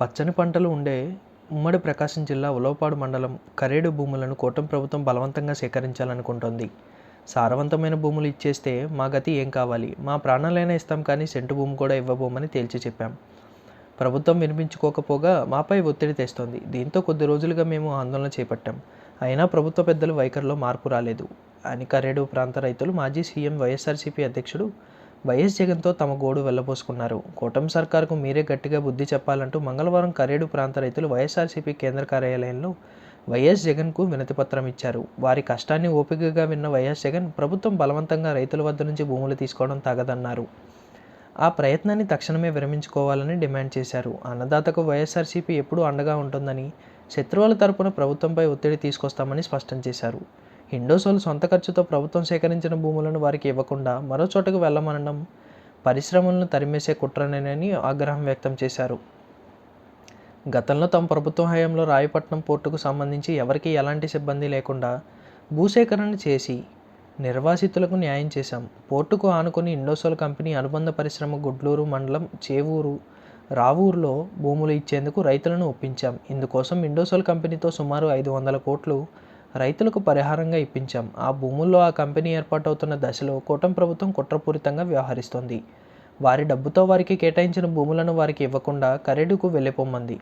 పచ్చని పంటలు ఉండే ఉమ్మడి ప్రకాశం జిల్లా ఉలవపాడు మండలం కరేడు భూములను కూటమి ప్రభుత్వం బలవంతంగా సేకరించాలనుకుంటోంది. సారవంతమైన భూములు ఇచ్చేస్తే మా గతి ఏం కావాలి? మా ప్రాణాలైనా ఇస్తాం కానీ సెంటు భూమి కూడా ఇవ్వబోమని తేల్చి చెప్పాం. ప్రభుత్వం వినిపించుకోకపోగా మాపై ఒత్తిడి తెస్తోంది. దీంతో కొద్ది రోజులుగా మేము ఆందోళన చేపట్టాం. అయినా ప్రభుత్వ పెద్దలు వైఖరిలో మార్పు రాలేదు. అని కరేడు ప్రాంత రైతులు మాజీ సీఎం వైఎస్ఆర్సీపీ అధ్యక్షుడు వైఎస్ జగన్తో తమ గోడు వెళ్ళబోసుకున్నారు. కూటమి సర్కారుకు మీరే గట్టిగా బుద్ధి చెప్పాలంటూ మంగళవారం కరేడు ప్రాంత రైతులు వైఎస్ఆర్సీపీ కేంద్ర కార్యాలయంలో వైఎస్ జగన్కు వినతిపత్రం ఇచ్చారు. వారి కష్టాన్ని ఓపికగా విన్న వైఎస్ జగన్ ప్రభుత్వం బలవంతంగా రైతుల వద్ద నుంచి భూములు తీసుకోవడం తగదన్నారు. ఆ ప్రయత్నాన్ని తక్షణమే విరమించుకోవాలని డిమాండ్ చేశారు. అన్నదాతకు వైఎస్ఆర్సీపీ ఎప్పుడూ అండగా ఉంటుందని శత్రువుల తరపున ప్రభుత్వంపై ఒత్తిడి తీసుకొస్తామని స్పష్టం చేశారు. హిండోసోల్ సొంత ఖర్చుతో ప్రభుత్వం సేకరించిన భూములను వారికి ఇవ్వకుండా మరో చోటకు వెళ్ళమనడం పరిశ్రమలను తరిమేసే కుట్రనేనని ఆగ్రహం వ్యక్తం చేశారు. గతంలో తమ ప్రభుత్వ హయాంలో రాయపట్నం పోర్టుకు సంబంధించి ఎవరికీ ఎలాంటి సిబ్బంది లేకుండా భూసేకరణ చేసి నిర్వాసితులకు న్యాయం చేశాం. పోర్టుకు ఆనుకుని ఇండోసోల్ కంపెనీ అనుబంధ పరిశ్రమ గుడ్లూరు మండలం చేవూరు రావూరులో భూములు ఇచ్చేందుకు రైతులను ఒప్పించాం. ఇందుకోసం ఇండోసోల్ కంపెనీతో సుమారు ఐదు వందల కోట్లు రైతులకు పరిహారంగా ఇప్పించాం. ఆ భూముల్లో ఆ కంపెనీ ఏర్పాటవుతున్న దశలో కూటమి ప్రభుత్వం కుట్రపూరితంగా వ్యవహరిస్తోంది. వారి డబ్బుతో వారికి కేటాయించిన భూములను వారికి ఇవ్వకుండా కరేడుకు వెళ్ళిపోమ్మంది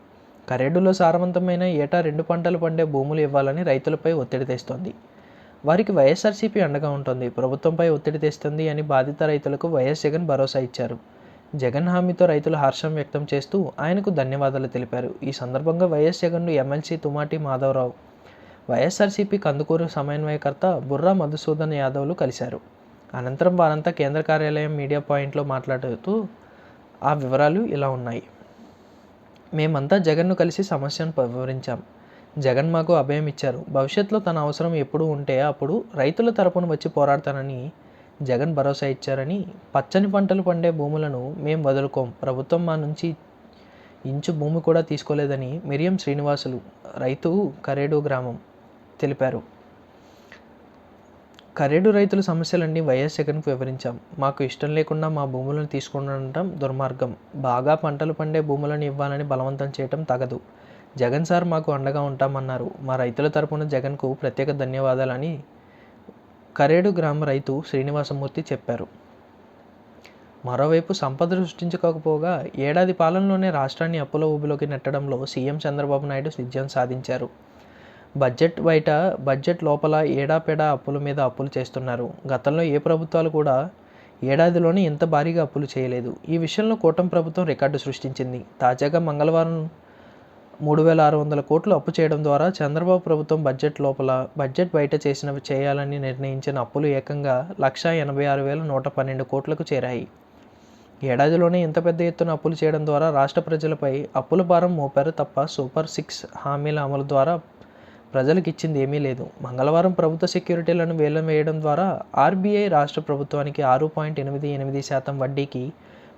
కరేడులో సారవంతమైన ఏటా రెండు పంటలు పండే భూములు ఇవ్వాలని రైతులపై ఒత్తిడి తెస్తోంది. వారికి వైఎస్ఆర్సీపీ అండగా ఉంటుంది. ప్రభుత్వంపై ఒత్తిడి తెస్తుంది అని బాధిత రైతులకు వైఎస్ జగన్ భరోసా ఇచ్చారు. జగన్ హామీతో రైతులు హర్షం వ్యక్తం చేస్తూ ఆయనకు ధన్యవాదాలు తెలిపారు. ఈ సందర్భంగా వైఎస్ జగన్ను ఎమ్మెల్సీ తుమాటి మాధవరావు వైఎస్ఆర్సీపీ కందుకూరు సమన్వయకర్త బుర్రా మధుసూదన్ యాదవ్లు కలిశారు. అనంతరం వారంతా కేంద్ర కార్యాలయం మీడియా పాయింట్లో మాట్లాడుతూ ఆ వివరాలు ఇలా ఉన్నాయి. మేమంతా జగన్ను కలిసి సమస్యను వివరించాం. జగన్ మాకు అభయం ఇచ్చారు. భవిష్యత్తులో తన అవసరం ఎప్పుడు ఉంటే అప్పుడు రైతుల తరపున వచ్చి పోరాడతానని జగన్ భరోసా ఇచ్చారని పచ్చని పంటలు పండే భూములను మేం వదులుకోం. ప్రభుత్వం మా నుంచి ఇంచు భూమి కూడా తీసుకోలేదని మిరియం శ్రీనివాసులు రైతు కరేడు గ్రామం తెలిపారు. కరేడు రైతుల సమస్యలన్నీ వైఎస్ జగన్కు వివరించాం. మాకు ఇష్టం లేకుండా మా భూములను తీసుకుండటం దుర్మార్గం. బాగా పంటలు పండే భూములను ఇవ్వాలని బలవంతం చేయటం తగదు. జగన్ సార్ మాకు అండగా ఉంటామన్నారు. మా రైతుల తరపున జగన్కు ప్రత్యేక ధన్యవాదాలని కరేడు గ్రామ రైతు శ్రీనివాసమూర్తి చెప్పారు. మరోవైపు సంపద సృష్టించకపోగా ఏడాది పాలనలోనే రాష్ట్రాన్ని అప్పుల ఊబిలోకి నెట్టడంలో సీఎం చంద్రబాబు నాయుడు విజయం సాధించారు. బడ్జెట్ బయట బడ్జెట్ లోపల ఏడాపెడా అప్పుల మీద అప్పులు చేస్తున్నారు. గతంలో ఏ ప్రభుత్వాలు కూడా ఏడాదిలోనే ఇంత భారీగా అప్పులు చేయలేదు. ఈ విషయంలో కూటమి ప్రభుత్వం రికార్డు సృష్టించింది. తాజాగా మంగళవారం మూడు వేల ఆరు వందల కోట్లు అప్పు చేయడం ద్వారా చంద్రబాబు ప్రభుత్వం బడ్జెట్ లోపల బడ్జెట్ బయట చేసినవి చేయాలని నిర్ణయించిన అప్పులు ఏకంగా లక్షా ఎనభై ఆరు వేల నూట పన్నెండు కోట్లకు చేరాయి. ఏడాదిలోనే ఇంత పెద్ద ఎత్తున అప్పులు చేయడం ద్వారా రాష్ట్ర ప్రజలపై అప్పుల భారం మోపారు తప్ప సూపర్ సిక్స్ హామీల అమలు ద్వారా ప్రజలకు ఇచ్చింది ఏమీ లేదు. మంగళవారం ప్రభుత్వ సెక్యూరిటీలను వేలం వేయడం ద్వారా ఆర్బీఐ రాష్ట్ర ప్రభుత్వానికి ఆరు పాయింట్ ఎనిమిది ఎనిమిది శాతం వడ్డీకి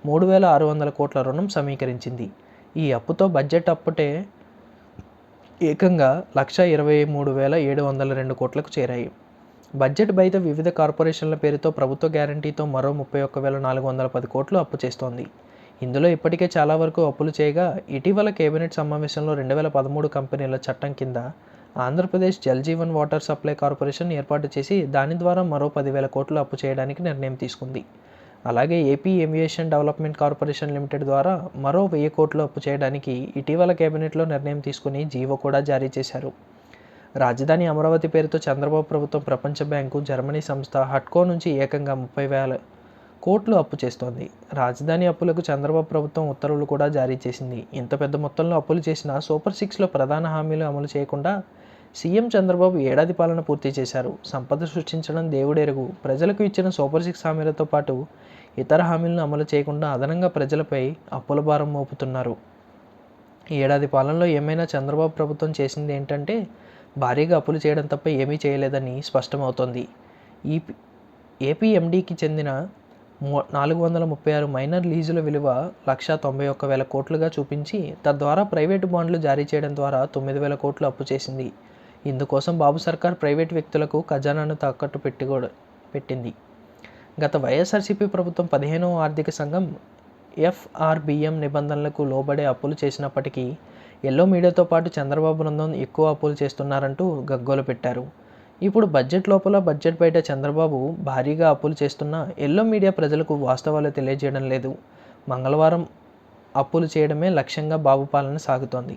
మూడు వేల ఆరు వందల కోట్ల రుణం సమీకరించింది. ఈ అప్పుతో బడ్జెట్ అప్పుటే ఏకంగా లక్ష ఇరవై మూడు వేల ఏడు వందల రెండు కోట్లకు చేరాయి. బడ్జెట్ బయట వివిధ కార్పొరేషన్ల పేరుతో ప్రభుత్వ గ్యారంటీతో మరో ముప్పై ఒక్క వేల నాలుగు వందల పది కోట్లు అప్పు చేస్తోంది. ఇందులో ఇప్పటికే చాలా వరకు అప్పులు చేయగా ఇటీవల కేబినెట్ సమావేశంలో రెండు వేల పదమూడు కంపెనీల చట్టం కింద Andhra Pradesh Jal Jeevan water supply corporation ఏర్పాటు చేసి దాని ద్వారా మరో పదివేల కోట్లు అప్పు చేయడానికి నిర్ణయం తీసుకుంది. అలాగే AP aviation development corporation limited ద్వారా మరో వెయ్యి కోట్లు అప్పు చేయడానికి ఇటీవల కేబినెట్లో నిర్ణయం తీసుకుని జీవో కూడా జారీ చేశారు. రాజధాని అమరావతి పేరుతో చంద్రబాబు ప్రభుత్వం ప్రపంచ బ్యాంకు జర్మనీ సంస్థ హట్కో నుంచి ఏకంగా ముప్పై వేల కోట్లు అప్పు చేస్తోంది. రాజధాని అప్పులకు చంద్రబాబు ప్రభుత్వం ఉత్తర్వులు కూడా జారీ చేసింది. ఇంత పెద్ద మొత్తంలో అప్పులు చేసిన సూపర్ సిక్స్లో ప్రధాన హామీలు అమలు చేయకుండా సీఎం చంద్రబాబు ఏడాది పాలన పూర్తి చేశారు. సంపద సృష్టించడం దేవుడెరుగు. ప్రజలకు ఇచ్చిన సూపర్ సిక్స్ హామీలతో పాటు ఇతర హామీలను అమలు చేయకుండా అదనంగా ప్రజలపై అప్పుల భారం మోపుతున్నారు. ఏడాది పాలనలో ఏమైనా చంద్రబాబు ప్రభుత్వం చేసింది ఏంటంటే భారీగా అప్పులు చేయడం తప్ప ఏమీ చేయలేదని స్పష్టమవుతోంది. ఈ ఏపీఎండికి చెందిన నాలుగు వందల ముప్పై ఆరు మైనర్ లీజుల విలువ లక్ష తొంభై ఒక్క వేల కోట్లుగా చూపించి తద్వారా ప్రైవేటు బాండ్లు జారీ చేయడం ద్వారా తొమ్మిది వేల కోట్లు అప్పు చేసింది. ఇందుకోసం బాబు సర్కార్ ప్రైవేట్ వ్యక్తులకు ఖజానాను తాకట్టు పెట్టి కూడా పెట్టింది. గత వైఎస్ఆర్సీపీ ప్రభుత్వం పదిహేనవ ఆర్థిక సంఘం ఎఫ్ఆర్బిఎం నిబంధనలకు లోబడే అప్పులు చేసినప్పటికీ ఎల్లో మీడియాతో పాటు చంద్రబాబు బృందం ఎక్కువ అప్పులు చేస్తున్నారంటూ గగ్గోలు పెట్టారు. ఇప్పుడు బడ్జెట్ లోపల బడ్జెట్ బయట చంద్రబాబు భారీగా అప్పులు చేస్తున్న ఎల్లో మీడియా ప్రజలకు వాస్తవాలు తెలియజేయడం లేదు. మంగళవారం అప్పులు చేయడమే లక్ష్యంగా బాబు పాలన సాగుతోంది.